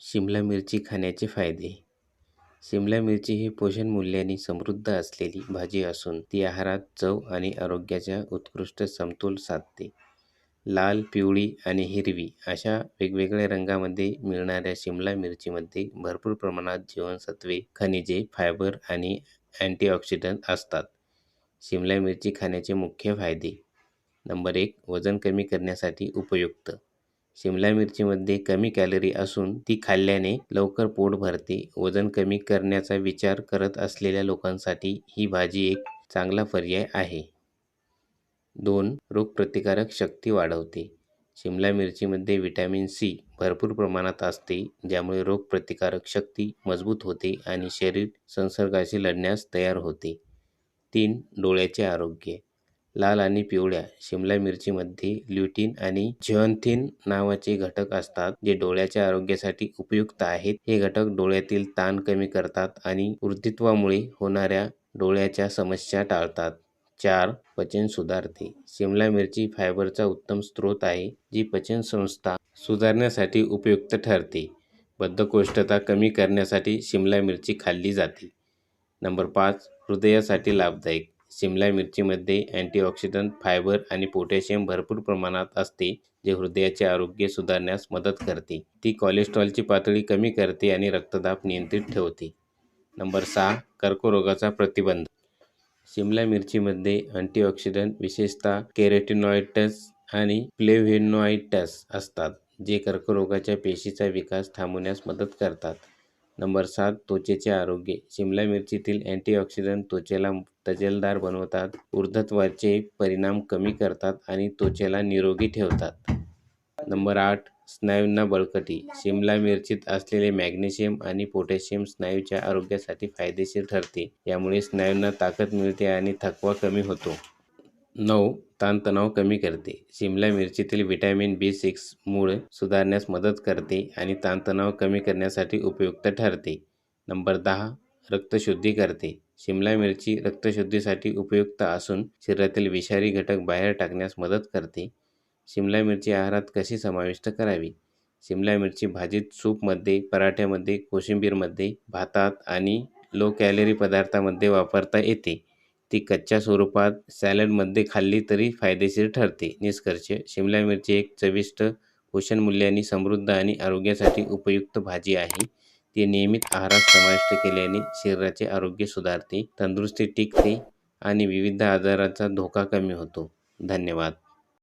शिमला मिरची खाण्याचे फायदे. शिमला मिरची ही पोषणमूल्यांनी समृद्ध असलेली भाजी असून ती आहारात चव आणि आरोग्याचा उत्कृष्ट समतोल साधते. लाल पिवळी आणि हिरवी अशा वेगवेगळ्या रंगामध्ये मिळणाऱ्या शिमला मिरचीमध्ये भरपूर प्रमाणात जीवनसत्वे खनिजे फायबर आणि अँटीऑक्सिडंट असतात. शिमला मिरची खाण्याचे मुख्य फायदे. नंबर एक वजन कमी करण्यासाठी उपयुक्त. शिमला मिरचीमध्ये कमी कॅलरी असून ती खाल्ल्याने लवकर पोट भरते. वजन कमी करण्याचा विचार करत असलेल्या लोकांसाठी ही भाजी एक चांगला पर्याय आहे. दोन रोगप्रतिकारक शक्ती वाढवते. शिमला मिरचीमध्ये व्हिटॅमिन सी भरपूर प्रमाणात असते ज्यामुळे रोगप्रतिकारक शक्ती मजबूत होते आणि शरीर संसर्गाशी लढण्यास तयार होते. तीन डोळ्याचे आरोग्य. लाल आणि पिवळ्या शिमला मिरचीमध्ये ल्युटीन आणि झिऑन्थिन नावाचे घटक असतात जे डोळ्याच्या आरोग्यासाठी उपयुक्त आहेत. हे घटक डोळ्यातील ताण कमी करतात आणि वृद्धित्वामुळे होणाऱ्या डोळ्याच्या समस्या टाळतात. चार पचन सुधारते. शिमला मिरची फायबरचा उत्तम स्रोत आहे जी पचन संस्था सुधारण्यासाठी उपयुक्त ठरते. बद्धकोष्ठता कमी करण्यासाठी शिमला मिरची खाल्ली जाते. नंबर पाच हृदयासाठी लाभदायक. शिमला मिरचीमध्ये अँटीऑक्सिडंट फायबर आणि पोटॅशियम भरपूर प्रमाणात असते जे हृदयाचे आरोग्य सुधारण्यास मदत करते. ती कोलेस्ट्रॉलची पातळी कमी करते आणि रक्तदाब नियंत्रित ठेवते. नंबर सहा कर्करोगाचा प्रतिबंध. शिमला मिरचीमध्ये अँटीऑक्सिडंट विशेषतः केरेटिनॉइड्स आणि फ्लेव्हेनॉइड्स असतात जे कर्करोगाच्या पेशीचा विकास थांबवण्यास मदत करतात. नंबर सात त्वचेचे आरोग्य. शिमला मिरचीतील अँटीऑक्सिडंट त्वचेला तजेलदार बनवतात. ऊर्ध्वत्वाचे परिणाम कमी करतात आणि त्वचेला निरोगी ठेवतात. नंबर आठ स्नायूंना बळकटी. शिमला मिरचीत असलेले मॅग्नेशियम आणि पोटॅशियम स्नायूच्या आरोग्यासाठी फायदेशीर ठरते. यामुळे स्नायूंना ताकद मिळते आणि थकवा कमी होतो. नऊ ताणतणाव कमी करते. शिमला मिरचीतील व्हिटॅमिन बी सिक्स मूळ सुधारण्यास मदत करते आणि ताणतणाव कमी करण्यासाठी उपयुक्त ठरते. नंबर दहा रक्तशुद्धी करते. शिमला मिरची रक्तशुद्धीसाठी उपयुक्त असून शरीरातील विषारी घटक बाहेर टाकण्यास मदत करते. शिमला मिरची आहारात कशी समाविष्ट करावी? शिमला मिरची भाजीत सूपमध्ये पराठ्यामध्ये कोशिंबीरमध्ये भातात आणि लो कॅलरी पदार्थामध्ये वापरता येते. ती कच्च्या स्वरूपात सॅलडमध्ये खाल्ली तरी फायदेशीर ठरते. निष्कर्ष शिमला मिरची एक चविष्ट पोषणमूल्यांनी समृद्ध आणि आरोग्यासाठी उपयुक्त भाजी आहे. ती नियमित आहारात समाविष्ट केल्याने शरीराचे आरोग्य सुधारते तंदुरुस्ती टिकते आणि विविध आजारांचा धोका कमी होतो. धन्यवाद.